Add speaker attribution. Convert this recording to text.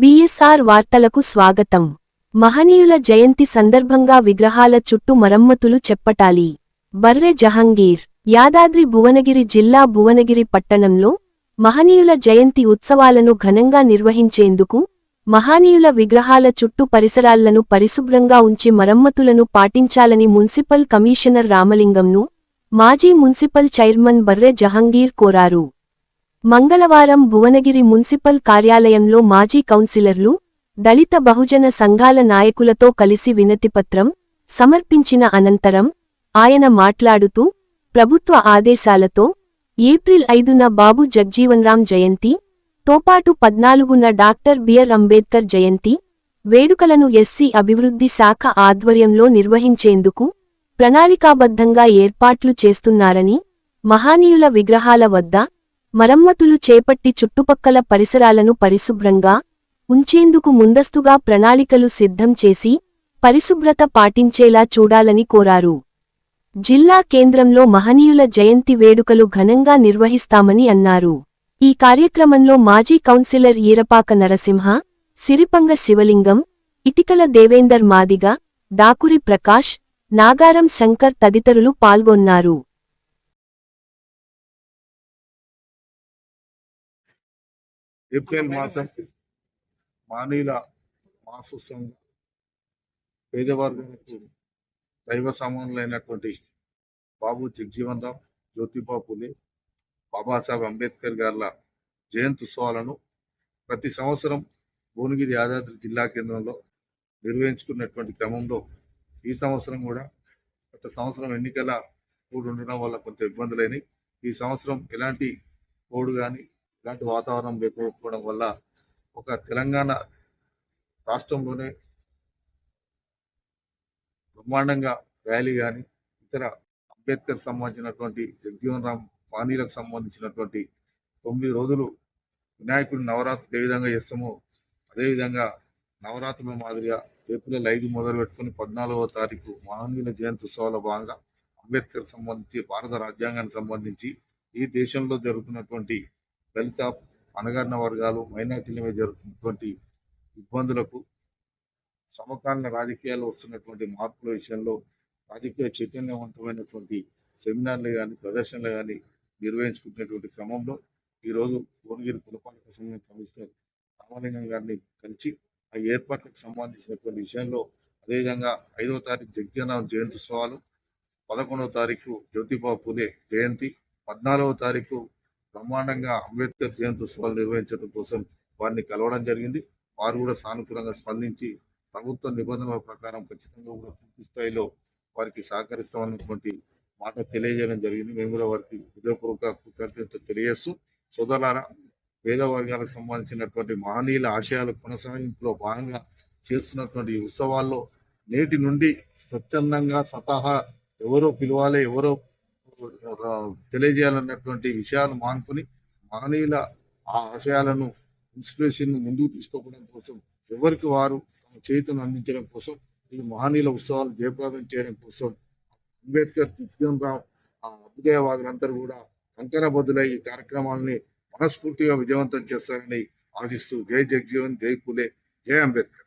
Speaker 1: BSR వార్తలకు స్వాగతం. మహనీయుల జయంతి సందర్భంగా విగ్రహాల చుట్టూ మరమ్మతులు చెప్పటాలి. బర్రె జహంగీర్ యాదాద్రి భువనగిరి జిల్లా భువనగిరి పట్టణంలో మహనీయుల జయంతి ఉత్సవాలను ఘనంగా నిర్వహించేందుకు మహనీయుల విగ్రహాల చుట్టూ పరిసరాలను పరిశుభ్రంగా ఉంచి మరమ్మతులను పాటించాలని మున్సిపల్ కమిషనర్ రామలింగంను మాజీ మున్సిపల్ చైర్మన్ బర్రె జహంగీర్ కోరారు. మంగళవారం భువనగిరి మున్సిపల్ కార్యాలయంలో మాజీ కౌన్సిలర్లు దళిత బహుజన సంఘాల నాయకులతో కలిసి వినతిపత్రం సమర్పించిన అనంతరం ఆయన మాట్లాడుతూ ప్రభుత్వ ఆదేశాలతో ఏప్రిల్ ఐదున బాబు జగ్జీవన్రామ్ జయంతి తోపాటు పద్నాలుగున డాక్టర్ బిఆర్ అంబేద్కర్ జయంతి వేడుకలను ఎస్సీ అభివృద్ధి శాఖ ఆధ్వర్యంలో నిర్వహించేందుకు ప్రణాళికాబద్ధంగా ఏర్పాట్లు చేస్తున్నారని మహానీయుల విగ్రహాల వద్ద మరమ్మతులు చేపట్టి చుట్టుపక్కల పరిసరాలను పరిశుభ్రంగా ఉంచేందుకు ముందస్తుగా ప్రణాళికలు సిద్ధం చేసి పరిశుభ్రత పాటించేలా చూడాలని కోరారు. జిల్లా కేంద్రంలో మహనీయుల జయంతి వేడుకలు ఘనంగా నిర్వహిస్తామని అన్నారు. ఈ కార్యక్రమంలో మాజీ కౌన్సిలర్ ఈరపాక నరసింహ సిరిపంగ శివలింగం ఇటికల దేవేందర్ మాదిగ దాకురి ప్రకాష్ నాగారం శంకర్ తదితరులు పాల్గొన్నారు.
Speaker 2: ఏప్రిల్ మాసం మానీల మాసోత్సవం పేదవర్గాలకు దైవ సమానులైనటువంటి బాబు జగ్జీవన్ రామ్ జ్యోతిబా పులే బాబాసాహెబ్ అంబేద్కర్ గార్ల జయంతి ఉత్సవాలను ప్రతి సంవత్సరం భువనగిరి యాదాద్రి జిల్లా కేంద్రంలో నిర్వహించుకున్నటువంటి క్రమంలో ఈ సంవత్సరం కూడా గత సంవత్సరం ఎన్నికల కోడ్ ఉండడం వల్ల కొంచెం ఇబ్బందులైనవి ఈ సంవత్సరం ఎలాంటి కోడ్ కానీ ఇలాంటి వాతావరణం లేకపోవడం వల్ల ఒక తెలంగాణ రాష్ట్రంలోనే బ్రహ్మాండంగా ర్యాలీ కానీ ఇతర అంబేద్కర్ సంబంధించినటువంటి జగజీవన్ రామ్ పానీలకు సంబంధించినటువంటి తొమ్మిది రోజులు వినాయకుడి నవరాత్రులు ఏ విధంగా చేస్తామో అదేవిధంగా నవరాత్రుల మాదిరిగా ఏప్రిల్ ఐదు మొదలు పెట్టుకుని పద్నాలుగవ తారీఖు మహనీయుల జయంతి ఉత్సవాల భాగంగా అంబేద్కర్ సంబంధించి భారత రాజ్యాంగానికి సంబంధించి ఈ దేశంలో జరుగుతున్నటువంటి దళిత అణగారిన వర్గాలు మైనార్టీల మీద జరుగుతున్నటువంటి ఇబ్బందులకు సమకాలీన రాజకీయాల్లో వస్తున్నటువంటి మార్పుల విషయంలో రాజకీయ చైతన్యవంతమైనటువంటి సెమినార్లు కానీ ప్రదర్శనలు కానీ నిర్వహించుకునేటువంటి క్రమంలో ఈరోజు భువనగిరి పురపాలక సంఘం కమిషనర్ రామలింగం గారిని కలిసి ఆ ఏర్పాట్లకు సంబంధించినటువంటి విషయంలో అదేవిధంగా ఐదవ తారీఖు జగజీవనరామ్ జయంతి ఉత్సవాలు పదకొండవ తారీఖు జ్యోతిబా పూలే జయంతి పద్నాలుగవ తారీఖు బ్రహ్మాండంగా అంబేద్కర్ జయంతి ఉత్సవాలు నిర్వహించడం కోసం వారిని కలవడం జరిగింది. వారు కూడా సానుకూలంగా స్పందించి ప్రభుత్వ నిబంధనల ప్రకారం ఖచ్చితంగా కూడా పూర్తి స్థాయిలో వారికి సహకరిస్తామన్నటువంటి మాట తెలియజేయడం జరిగింది. మేము కూడా వారికి హృదయపూర్వక కృతజ్ఞత తెలియజేస్తూ సోదరులారా పేద వర్గాలకు సంబంధించినటువంటి మహనీయుల ఆశయాల కొనసాగింపులో భాగంగా చేస్తున్నటువంటి ఉత్సవాల్లో నేటి నుండి స్వచ్ఛందంగా స్వతహా ఎవరో పిలవాలి ఎవరో తెలియజేయాలన్నటువంటి విషయాలు మానుకొని మహనీయుల ఆ ఆశయాలను ఇన్స్పిరేషన్ ముందుకు తీసుకోవడం కోసం ఎవరికి వారు తమ చేతులను అందించడం కోసం ఈ మహనీయుల ఉత్సవాలు జయప్రదం చేయడం కోసం అంబేద్కర్ నిత్యం రావు ఆ అభ్యుదయవాదులందరూ కూడా కంకణబద్దులై ఈ కార్యక్రమాలని మనస్ఫూర్తిగా విజయవంతం చేస్తారని ఆశిస్తూ జై జగ్జీవన్ జై పులే జై అంబేద్కర్.